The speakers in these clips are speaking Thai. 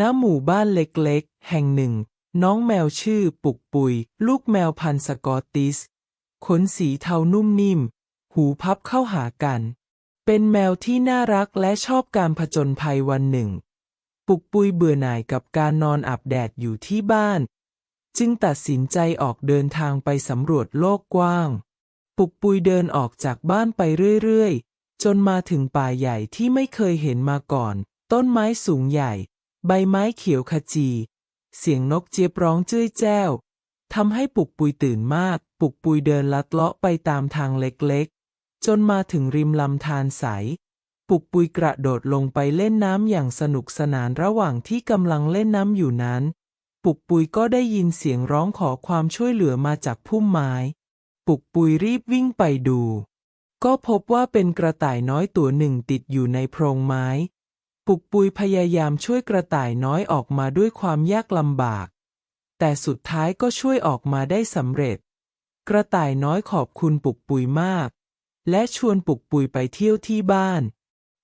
ณหมู่บ้านเล็กๆ แห่งหนึ่ง น้องแมวชื่อปุกปุย ลูกแมวพันธุ์สกอตติส ขนสีเทานุ่มนิ่ม หูพับเข้าหากัน เป็นแมวที่น่ารักและชอบการผจญภัยวันหนึ่ง ปุกปุยเบื่อหน่ายกับการนอนอาบแดดอยู่ที่บ้าน จึงตัดสินใจออกเดินทางไปสำรวจโลกกว้าง ปุกปุยเดินออกจากบ้านไปเรื่อยๆ จนมาถึงป่าใหญ่ที่ไม่เคยเห็นมาก่อน ต้นไม้สูงใหญ่ ใบไม้เขียวขจี เสียงนกเจี๊ยบร้องเจ้ยแจ้วทำให้ปุกปุยตื่นมาก ปุกปุยเดินลัดเลาะไปตามทางเล็กๆ จนมาถึงริมลำธารใส ปุกปุยกระโดดลงไปเล่นน้ำอย่างสนุกสนานระหว่างที่กำลังเล่นน้ำอยู่นั้น ปุกปุยก็ได้ยินเสียงร้องขอความช่วยเหลือมาจากพุ่มไม้ ปุกปุยรีบวิ่งไปดู ก็พบว่าเป็นกระต่ายน้อยตัวหนึ่งติดอยู่ในโพรงไม้ ปุกปุยพยายามช่วยกระต่ายน้อยออกมาด้วยความยากลำบาก แต่สุดท้ายก็ช่วยออกมาได้สำเร็จ กระต่ายน้อยขอบคุณปุกปุยมาก และชวนปุกปุยไปเที่ยวที่บ้าน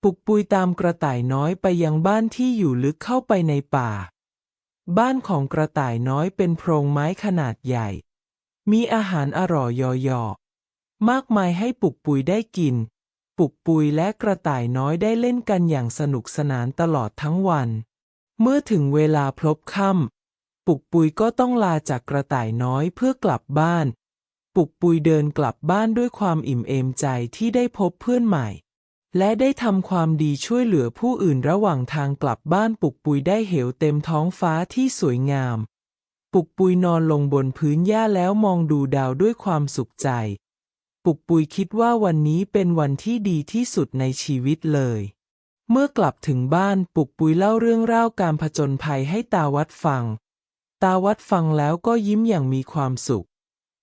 ปุกปุยตามกระต่ายน้อยไปยังบ้านที่อยู่ลึกเข้าไปในป่า บ้านของกระต่ายน้อยเป็นโพรงไม้ขนาดใหญ่ มีอาหารอร่อยยอๆมากมายให้ปุกปุยได้กิน ปุกปุยและกระต่ายน้อยได้เล่นกันอย่างสนุกสนานตลอดทั้งวัน เมื่อถึงเวลาพลบค่ำปุกปุยก็ต้องลาจากกระต่ายน้อยเพื่อกลับบ้าน ปุกปุยเดินกลับบ้านด้วยความอิ่มเอมใจที่ได้พบเพื่อนใหม่ และได้ทำความดีช่วยเหลือผู้อื่นระหว่างทางกลับบ้านปุกปุยได้เหวเต็มท้องฟ้าที่สวยงาม ปุกปุยนอนลงบนพื้นหญ้าแล้วมองดูดาวด้วยความสุขใจ ปุกปุยคิดว่าวันนี้เป็นวันที่ดีที่สุดในชีวิตเลย เมื่อกลับถึงบ้านปุกปุยเล่าเรื่องราวการผจญภัยให้ตาวัดฟัง ตาวัดฟังแล้วก็ยิ้มอย่างมีความสุข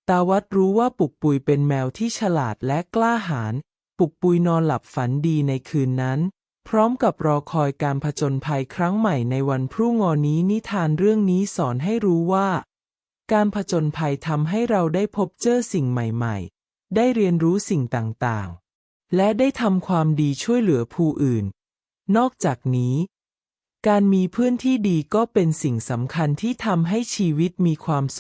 ตาวัดรู้ว่าปุกปุยเป็นแมวที่ฉลาดและกล้าหาญ ปุกปุยนอนหลับฝันดีในคืนนั้น พร้อมกับรอคอยการผจญภัยครั้งใหม่ในวันพรุ่งอนี้นิทานเรื่องนี้สอนให้รู้ว่า การผจญภัยทำให้เราได้พบเจอสิ่งใหม่ ๆ ได้เรียนรู้สิ่งต่างๆ และได้ทำความดีช่วยเหลือผู้อื่น นอกจากนี้ การมีเพื่อนที่ดีก็เป็นสิ่งสำคัญที่ทำให้ชีวิตมีความสุข